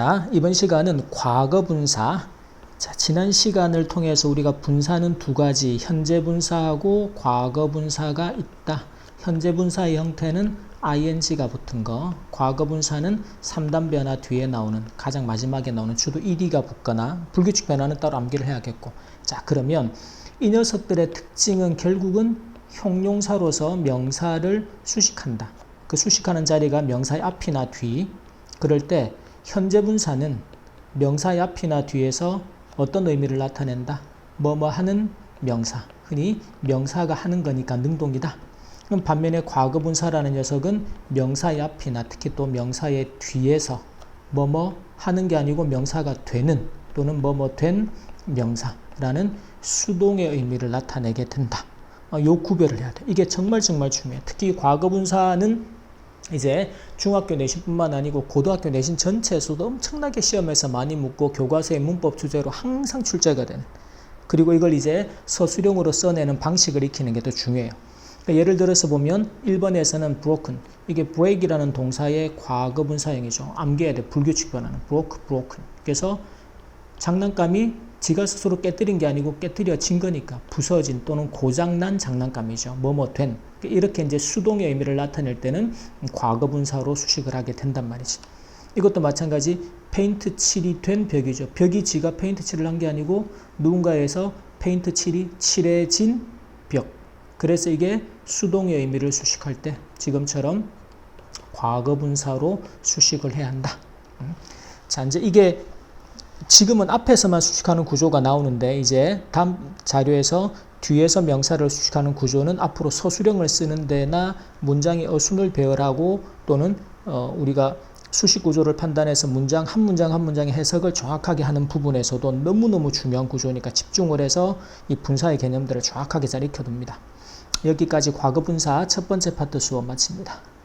자, 이번 시간은 과거 분사. 자, 지난 시간을 통해서 우리가 분사는 두 가지, 현재 분사하고 과거 분사가 있다. 현재 분사의 형태는 ing가 붙은 거, 과거 분사는 3단 변화 뒤에 나오는 가장 마지막에 나오는 주도 ed가 붙거나 불규칙 변화는 따로 암기를 해야겠고. 자, 그러면 이 녀석들의 특징은 결국은 형용사로서 명사를 수식한다. 그 수식하는 자리가 명사의 앞이나 뒤. 그럴 때 현재 분사는 명사의 앞이나 뒤에서 어떤 의미를 나타낸다? 뭐뭐 하는 명사. 흔히 명사가 하는 거니까 능동이다. 그럼 반면에 과거 분사라는 녀석은 명사의 앞이나 특히 또 명사의 뒤에서 뭐뭐 하는 게 아니고 명사가 되는 또는 뭐뭐 된 명사라는 수동의 의미를 나타내게 된다. 어, 요 구별을 해야 돼. 이게 정말 정말 중요해. 특히 과거 분사는 이제 중학교 내신뿐만 아니고 고등학교 내신 전체에서도 엄청나게 시험에서 많이 묻고 교과서의 문법 주제로 항상 출제가 되는 그리고 이걸 이제 서술형으로 써내는 방식을 익히는 게 더 중요해요. 그러니까 예를 들어서 보면 1번에서는 broken 이게 break이라는 동사의 과거 분사형이죠. 암기해야 돼. 불규칙 변화는 broke, broken. 그래서 장난감이 지가 스스로 깨뜨린 게 아니고 깨뜨려진 거니까 부서진 또는 고장난 장난감이죠. 뭐뭐 된. 이렇게 이제 수동의 의미를 나타낼 때는 과거 분사로 수식을 하게 된단 말이지. 이것도 마찬가지 페인트 칠이 된 벽이죠. 벽이 지가 페인트 칠을 한 게 아니고 누군가에서 페인트 칠이 칠해진 벽. 그래서 이게 수동의 의미를 수식할 때 지금처럼 과거 분사로 수식을 해야 한다. 음. 자, 이제 이게 지금은 앞에서만 수식하는 구조가 나오는데 이제 다음 자료에서 뒤에서 명사를 수식하는 구조는 앞으로 서술형을 쓰는 데나 문장의 어순을 배열하고 또는 어 우리가 수식 구조를 판단해서 문장 한 문장 한 문장의 해석을 정확하게 하는 부분에서도 너무너무 중요한 구조니까 집중을 해서 이 분사의 개념들을 정확하게 잘 익혀둡니다. 여기까지 과거 분사 첫 번째 파트 수업 마칩니다.